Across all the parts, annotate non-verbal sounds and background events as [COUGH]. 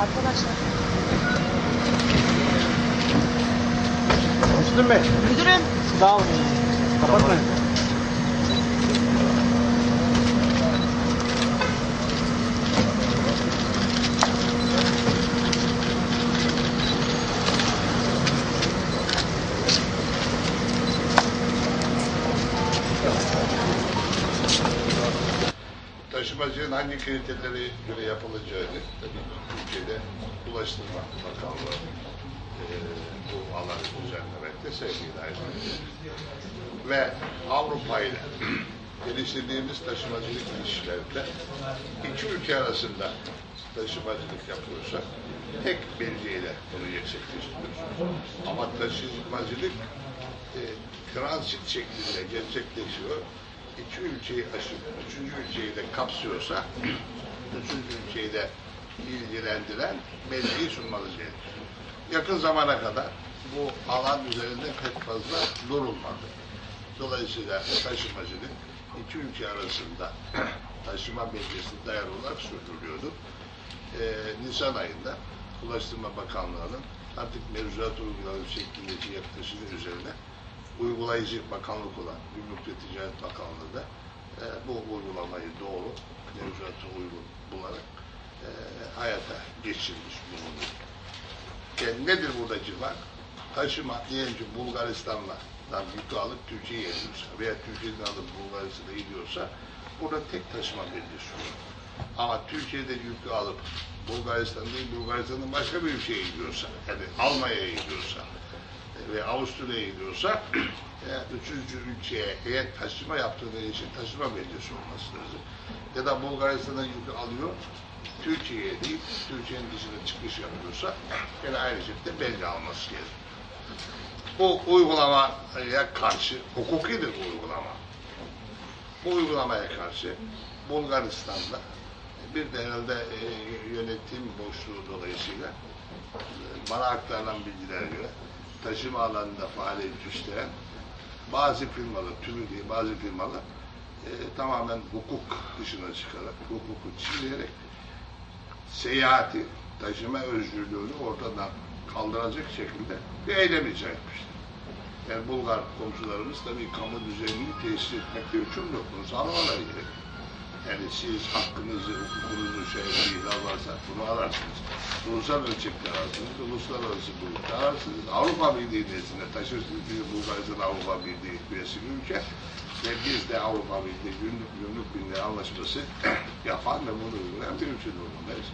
Arkadaşlar. Müslüm Bey, Müdürüm. sağ olun. Kapatmayın. Taşımacının hangi kriterleri göre yapılacağını tabii Türkiye'de Ulaştırma Bakanlığı eee, bu alanı düzenlemekte sevgili ayrıca. Ve Avrupa ile geliştirdiğimiz taşımacılık ilişkilerinde iki ülke arasında taşımacılık yapılırsa tek belgeyle bunu gerçekleştiriyoruz. Ama taşımacılık e, transit şeklinde gerçekleşiyor. İki ülkeyi aşıp üçüncü ülkeyi de kapsıyorsa [CLEARS THROAT] üçüncü ülkeyi de ilgilendiren belgeyi sunmanız. Yakın zamana kadar bu alan üzerinde pek fazla durulmadı. Dolayısıyla taşımacılık iki ülke arasında [CLEARS THROAT] taşıma belgesi dayalı olarak sürdürülüyordu. Ee, Nisan ayında Ulaştırma Bakanlığı'nın artık mevzuat uygulaması şeklindeki yaklaşımı üzerine uygulayıcı bakanlık olan Gümrük ve Ticaret Bakanlığı da e, bu uygulamayı doğru, mevzuata uygun bularak e, hayata geçirmiş bulunuyor. Yani nedir buradaki fark? Taşıma diyelim ki Bulgaristan'dan yükü alıp Türkiye'ye gidiyorsa veya Türkiye'den alıp Bulgaristan'a gidiyorsa burada tek taşıma olur. Ama Türkiye'de yükü alıp Bulgaristan değil Bulgaristan'ın başka bir ülkeye gidiyorsa yani Almanya'ya gidiyorsa e, ve Avusturya'ya gidiyorsa [CLEARS THROAT] üçüncü ülkeye eğer taşıma yaptığı için taşıma belgesi olması lazım. Ya da Bulgaristan'dan yükü alıyor Türkiye'ye değil, Türkiye'nin dışına çıkış yapıyorsa yine aynı şekilde belge alması gerekiyor. Bu uygulamaya karşı, hukukidir bu uygulama. Bu uygulamaya karşı Bulgaristan'da bir de herhalde e, yönetim boşluğu dolayısıyla e, bana aktarılan bilgilere göre taşıma alanında faaliyet gösteren bazı firmalar, tümü değil bazı firmalar e, tamamen hukuk dışına çıkarak, hukuku çiğneyerek seyahati, taşıma özgürlüğünü ortadan kaldıracak şekilde bir eylem icra etmiştir. Yani Bulgar komşularımız tabii kamu düzenini tesis etmekte yükümlü. Bunu sağlamaları gerekir. Yani siz hakkınızı, hukukunuzu bir ihlal varsa bunu ararsınız. Ulusal ölçekte ararsınız, uluslararası boyutta ararsınız. Avrupa Birliği nezdinde taşırsınız. Çünkü Bulgaristan Avrupa Birliği üyesi bir ülke. Ve biz de Avrupa Birliği Gümrük, Gümrük Birliği Anlaşması [COUGHS] yapan ve bunu uygulayan bir ülke durumundayız.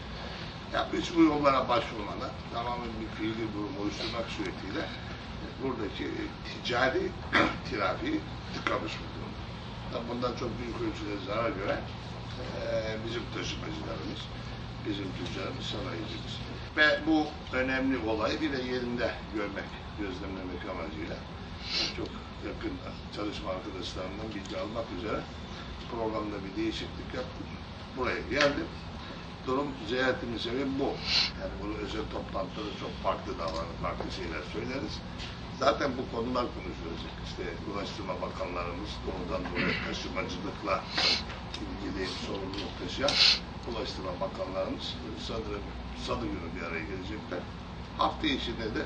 Ya biz bu yollara başvurmadan tamamen bir fiili durum oluşturmak suretiyle buradaki ticari [COUGHS] trafiği tıkamış bu Tabii Bundan çok büyük ölçüde zarar gören eee, bizim taşımacılarımız, bizim tüccarımız, sanayicimiz. Ve bu önemli olayı bir de yerinde görmek, gözlemlemek amacıyla çok yakın çalışma arkadaşlarımdan bilgi almak üzere programda bir değişiklik yaptık. Buraya geldim. Durum ziyaretimin sebebi bu. Yani bunu özel toplantıda çok farklı davranır, farklı şeyler söyleriz. Zaten bu konular konuşulacak. İşte Ulaştırma Bakanlarımız doğrudan doğruya taşımacılıkla ilgili sorumluluk taşıyan Ulaştırma Bakanlarımız sanırım salı günü bir araya gelecekler. Hafta içinde de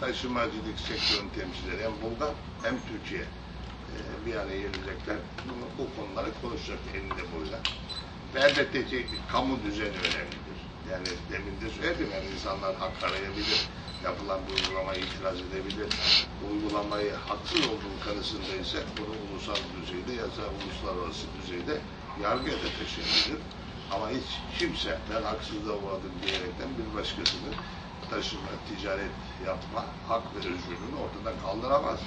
taşımacılık sektörünün temsilcileri hem Bulgar hem Türkiye e, bir araya gelecekler. Bunu, bu konuları konuşacak eninde boyuna. Ve elbette ki kamu düzeni önemlidir. Yani demin de söyledim yani insanlar hak arayabilir. Yapılan bir uygulamaya itiraz edebilir. Bu uygulamayı haksız olduğu kanısında ise bunu ulusal düzeyde ya da uluslararası düzeyde yargıya da taşıyabilir. Ama hiç kimse ben haksızlığa uğradım diyerekten bir başkasını taşıma, ticaret yapma, hak ve özgürlüğünü ortadan kaldıramaz.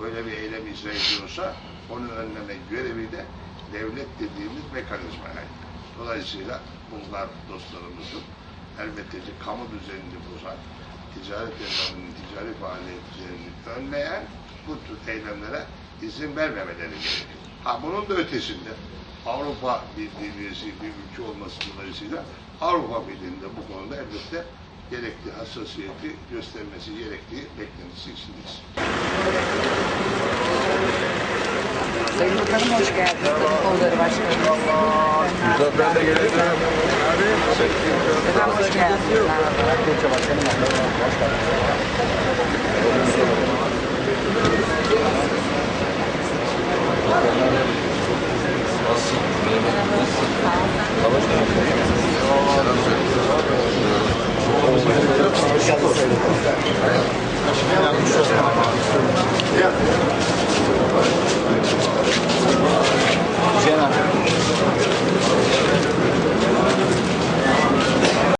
Böyle bir eylem icra ediyorsa onun önleme görevi de devlet dediğimiz mekanizmaya ait. Dolayısıyla Bulgar dostlarımızın elbette ki kamu düzenini bozan, ticaret yerlerinin ticari faaliyetlerini önleyen bu tür eylemlere izin vermemeleri gerekir. Ha bunun da ötesinde Avrupa Birliği üyesi bir ülke olması dolayısıyla Avrupa Birliği'nde bu konuda elbette gerekli hassasiyeti göstermesi gerektiği beklentisi içindeyiz. Sayın Bakanım hoş geldiniz. Kadın Kolları Başkanımız. Güzel, ben de gelebilirim. Efendim hoş geldiniz. Kulça Başkanım, hoş geldiniz.